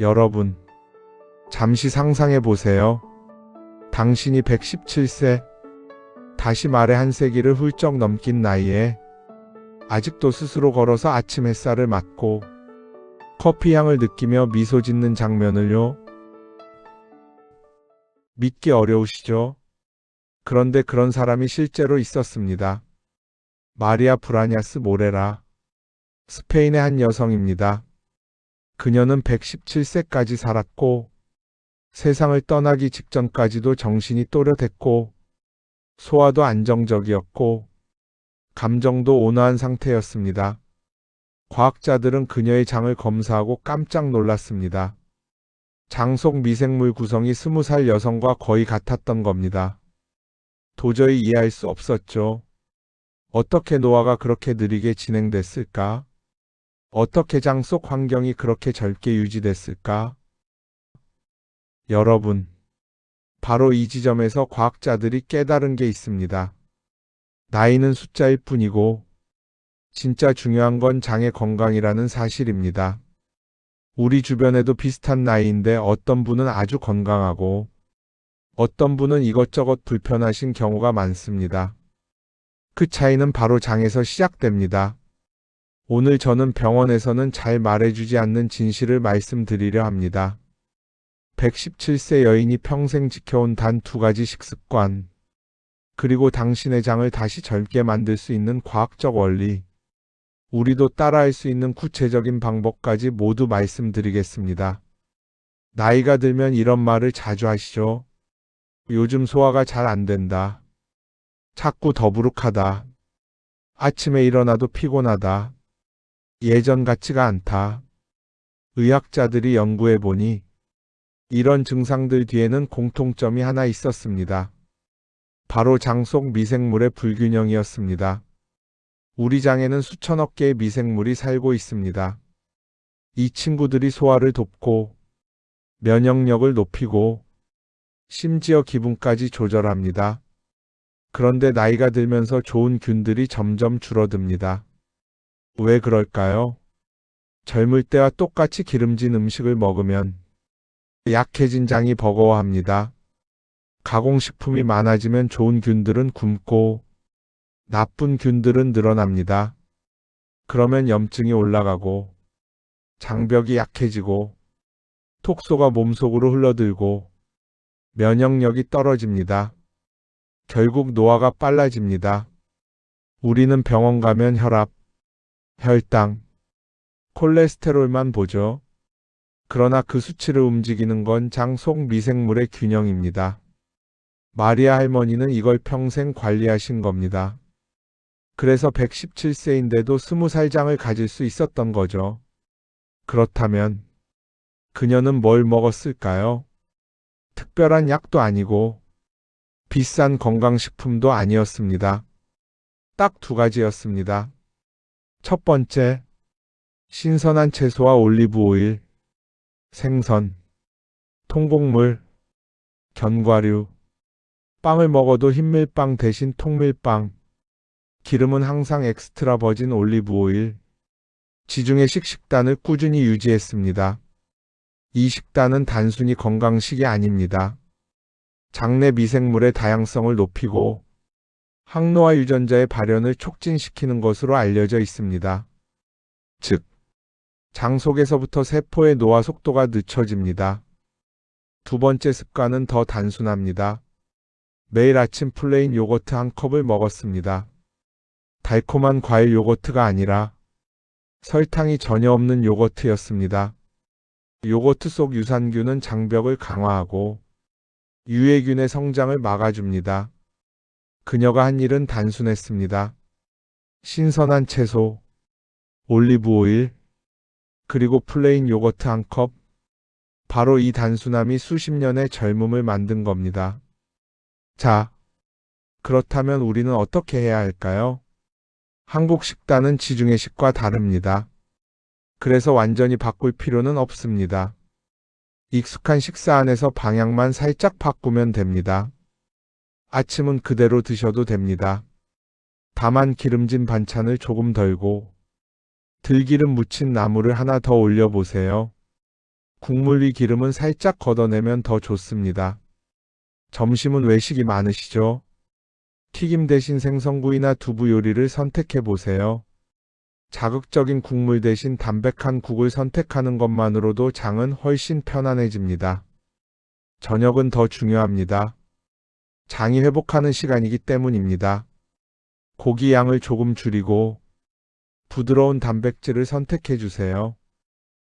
여러분, 잠시 상상해 보세요. 당신이 117세, 다시 말해 한 세기를 훌쩍 넘긴 나이에 아직도 스스로 걸어서 아침 햇살을 맞고 커피 향을 느끼며 미소 짓는 장면을요. 믿기 어려우시죠? 그런데 그런 사람이 실제로 있었습니다. 마리아 브라냐스 모레라. 스페인의 한 여성입니다. 그녀는 117세까지 살았고 세상을 떠나기 직전까지도 정신이 또렷했고 소화도 안정적이었고 감정도 온화한 상태였습니다. 과학자들은 그녀의 장을 검사하고 깜짝 놀랐습니다. 장 속 미생물 구성이 20살 여성과 거의 같았던 겁니다. 도저히 이해할 수 없었죠. 어떻게 노화가 그렇게 느리게 진행됐을까? 어떻게 장 속 환경이 그렇게 젊게 유지됐을까? 여러분, 바로 이 지점에서 과학자들이 깨달은 게 있습니다. 나이는 숫자일 뿐이고, 진짜 중요한 건 장의 건강이라는 사실입니다. 우리 주변에도 비슷한 나이인데 어떤 분은 아주 건강하고, 어떤 분은 이것저것 불편하신 경우가 많습니다. 그 차이는 바로 장에서 시작됩니다. 오늘 저는 병원에서는 잘 말해주지 않는 진실을 말씀드리려 합니다. 117세 여인이 평생 지켜온 단 두 가지 식습관, 그리고 당신의 장을 다시 젊게 만들 수 있는 과학적 원리, 우리도 따라할 수 있는 구체적인 방법까지 모두 말씀드리겠습니다. 나이가 들면 이런 말을 자주 하시죠. 요즘 소화가 잘 안 된다. 자꾸 더부룩하다. 아침에 일어나도 피곤하다. 예전 같지가 않다. 의학자들이 연구해 보니 이런 증상들 뒤에는 공통점이 하나 있었습니다. 바로 장 속 미생물의 불균형이었습니다. 우리 장에는 수천억 개의 미생물이 살고 있습니다. 이 친구들이 소화를 돕고 면역력을 높이고 심지어 기분까지 조절합니다. 그런데 나이가 들면서 좋은 균들이 점점 줄어듭니다. 왜 그럴까요? 젊을 때와 똑같이 기름진 음식을 먹으면 약해진 장이 버거워합니다. 가공식품이 많아지면 좋은 균들은 굶고 나쁜 균들은 늘어납니다. 그러면 염증이 올라가고 장벽이 약해지고 톡소가 몸속으로 흘러들고 면역력이 떨어집니다. 결국 노화가 빨라집니다. 우리는 병원 가면 혈압, 혈당, 콜레스테롤만 보죠. 그러나 그 수치를 움직이는 건 장 속 미생물의 균형입니다. 마리아 할머니는 이걸 평생 관리하신 겁니다. 그래서 117세인데도 20살 장을 가질 수 있었던 거죠. 그렇다면 그녀는 뭘 먹었을까요? 특별한 약도 아니고 비싼 건강식품도 아니었습니다. 딱 두 가지였습니다. 첫 번째, 신선한 채소와 올리브 오일, 생선, 통곡물, 견과류, 빵을 먹어도 흰밀빵 대신 통밀빵, 기름은 항상 엑스트라 버진 올리브 오일, 지중해식 식단을 꾸준히 유지했습니다. 이 식단은 단순히 건강식이 아닙니다. 장내 미생물의 다양성을 높이고 항노화 유전자의 발현을 촉진시키는 것으로 알려져 있습니다. 즉, 장 속에서부터 세포의 노화 속도가 늦춰집니다. 두 번째 습관은 더 단순합니다. 매일 아침 플레인 요거트 한 컵을 먹었습니다. 달콤한 과일 요거트가 아니라 설탕이 전혀 없는 요거트였습니다. 요거트 속 유산균은 장벽을 강화하고 유해균의 성장을 막아줍니다. 그녀가 한 일은 단순했습니다. 신선한 채소, 올리브 오일, 그리고 플레인 요거트 한 컵. 바로 이 단순함이 수십 년의 젊음을 만든 겁니다. 자, 그렇다면 우리는 어떻게 해야 할까요? 한국 식단은 지중해식과 다릅니다. 그래서 완전히 바꿀 필요는 없습니다. 익숙한 식사 안에서 방향만 살짝 바꾸면 됩니다. 아침은 그대로 드셔도 됩니다. 다만 기름진 반찬을 조금 덜고 들기름 묻힌 나물을 하나 더 올려보세요. 국물 위 기름은 살짝 걷어내면 더 좋습니다. 점심은 외식이 많으시죠? 튀김 대신 생선구이나 두부 요리를 선택해 보세요. 자극적인 국물 대신 담백한 국을 선택하는 것만으로도 장은 훨씬 편안해집니다. 저녁은 더 중요합니다. 장이 회복하는 시간이기 때문입니다. 고기 양을 조금 줄이고 부드러운 단백질을 선택해 주세요.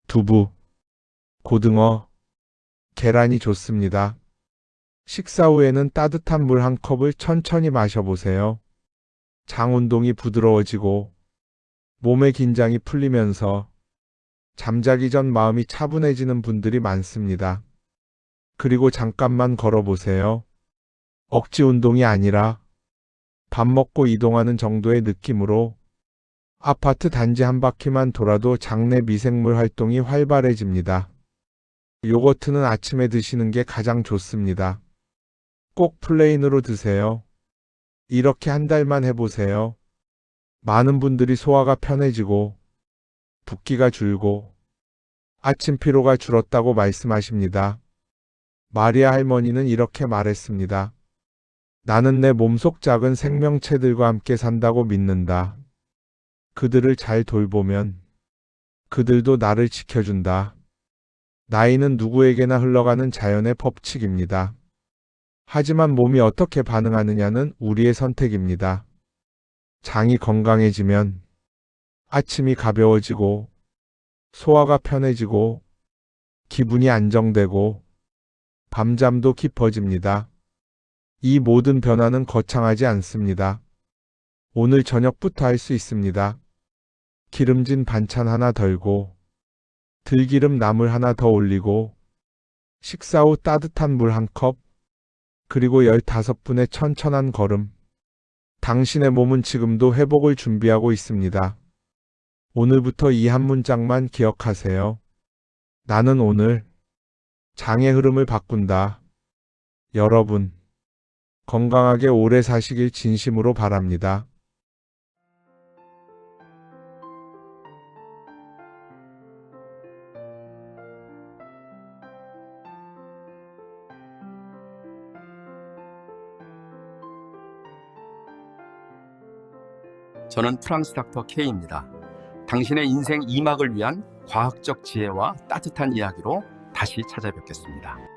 두부, 고등어, 계란이 좋습니다. 식사 후에는 따뜻한 물 한 컵을 천천히 마셔보세요. 장 운동이 부드러워지고 몸의 긴장이 풀리면서 잠자기 전 마음이 차분해지는 분들이 많습니다. 그리고 잠깐만 걸어보세요. 억지 운동이 아니라 밥 먹고 이동하는 정도의 느낌으로 아파트 단지 한 바퀴만 돌아도 장내 미생물 활동이 활발해집니다. 요거트는 아침에 드시는 게 가장 좋습니다. 꼭 플레인으로 드세요. 이렇게 한 달만 해보세요. 많은 분들이 소화가 편해지고 붓기가 줄고 아침 피로가 줄었다고 말씀하십니다. 마리아 할머니는 이렇게 말했습니다. 나는 내 몸속 작은 생명체들과 함께 산다고 믿는다. 그들을 잘 돌보면 그들도 나를 지켜준다. 나이는 누구에게나 흘러가는 자연의 법칙입니다. 하지만 몸이 어떻게 반응하느냐는 우리의 선택입니다. 장이 건강해지면 아침이 가벼워지고 소화가 편해지고 기분이 안정되고 밤잠도 깊어집니다. 이 모든 변화는 거창하지 않습니다. 오늘 저녁부터 할 수 있습니다. 기름진 반찬 하나 덜고 들기름 나물 하나 더 올리고 식사 후 따뜻한 물 한 컵, 그리고 15분의 천천한 걸음. 당신의 몸은 지금도 회복을 준비하고 있습니다. 오늘부터 이 한 문장만 기억하세요. 나는 오늘 장의 흐름을 바꾼다. 여러분, 건강하게 오래 사시길 진심으로 바랍니다. 저는 프랑스 닥터 K입니다. 당신의 인생 이막을 위한 과학적 지혜와 따뜻한 이야기로 다시 찾아뵙겠습니다.